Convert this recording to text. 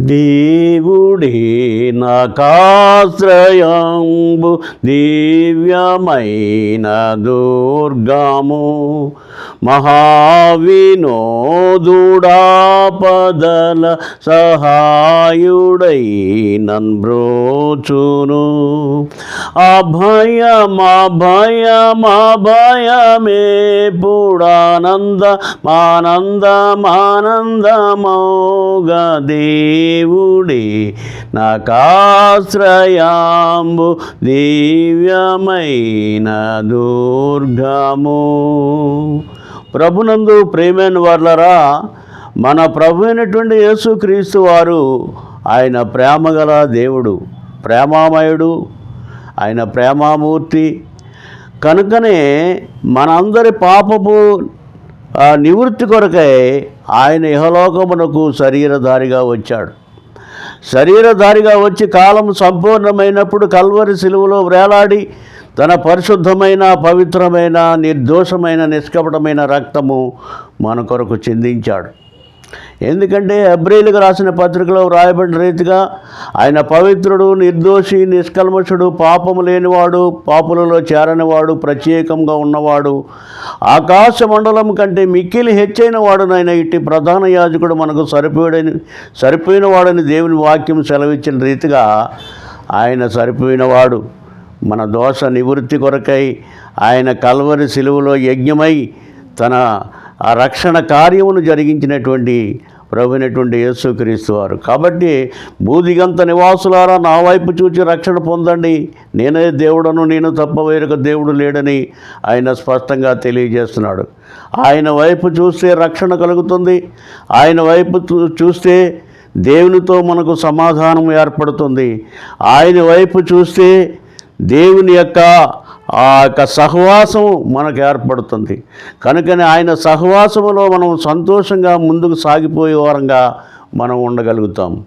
దేవుడే నాకాశ్రయంబు దివ్యమైన దుర్గము. మహావినోదుడాపదల సహాయుడై నన్బ్రోచును అభయమభయమభయమే పుడానంద మానందమానందమౌగ దేవుడే నాకాశ్రయాంబు దివ్యమైన దుర్గము. ప్రభునందు ప్రేమైన వర్లరా మన ప్రభు అయినటువంటి యేసుక్రీస్తు వారు ఆయన ప్రేమగల దేవుడు ప్రేమామయుడు ఆయన ప్రేమామూర్తి. కనుకనే మనందరి పాపపు ఆ నివృత్తి కొరకై ఆయన ఇహలోకమునకు శరీరధారిగా వచ్చాడు. శరీరధారిగా వచ్చి కాలం సంపూర్ణమైనప్పుడు కల్వరి సిలువలో వేలాడి తన పరిశుద్ధమైన పవిత్రమైన నిర్దోషమైన నిష్కపటమైన రక్తము మన కొరకు చిందించాడు. ఎందుకంటే అబ్రేలుగా రాసిన పత్రికలో వ్రాయబడిన రీతిగా ఆయన పవిత్రుడు నిర్దోషి నిష్కల్మషుడు పాపము లేనివాడు పాపులలో చేరనివాడు ప్రత్యేకంగా ఉన్నవాడు ఆకాశ మండలం కంటే మిక్కిలి హెచ్చైన వాడునైన ఇట్టి ప్రధాన యాజకుడు మనకు సరిపోయాడని సరిపోయినవాడని దేవుని వాక్యం సెలవిచ్చిన రీతిగా ఆయన సరిపోయినవాడు మన దోష నివృత్తి కొరకై ఆయన కల్వరి సిలువలో యజ్ఞమై తన ఆ రక్షణ కార్యమును జరిగించినటువంటి ప్రభునటువంటి యేసుక్రీస్తు వారు. కాబట్టి భూదిగంత నివాసులారా నా వైపు చూచి రక్షణ పొందండి. నేనే దేవుడను నేను తప్ప వేరొక దేవుడు లేడని ఆయన స్పష్టంగా తెలియజేస్తున్నాడు. ఆయన వైపు చూస్తే రక్షణ కలుగుతుంది. ఆయన వైపు చూ- చూస్తే దేవునితో మనకు సమాధానం ఏర్పడుతుంది. ఆయన వైపు చూస్తే దేవుని యొక్క ఆ యొక్క సహవాసం మనకు ఏర్పడుతుంది. కనుకనే ఆయన సహవాసములో మనం సంతోషంగా ముందుకు సాగిపోయే వారంగా మనం ఉండగలుగుతాం.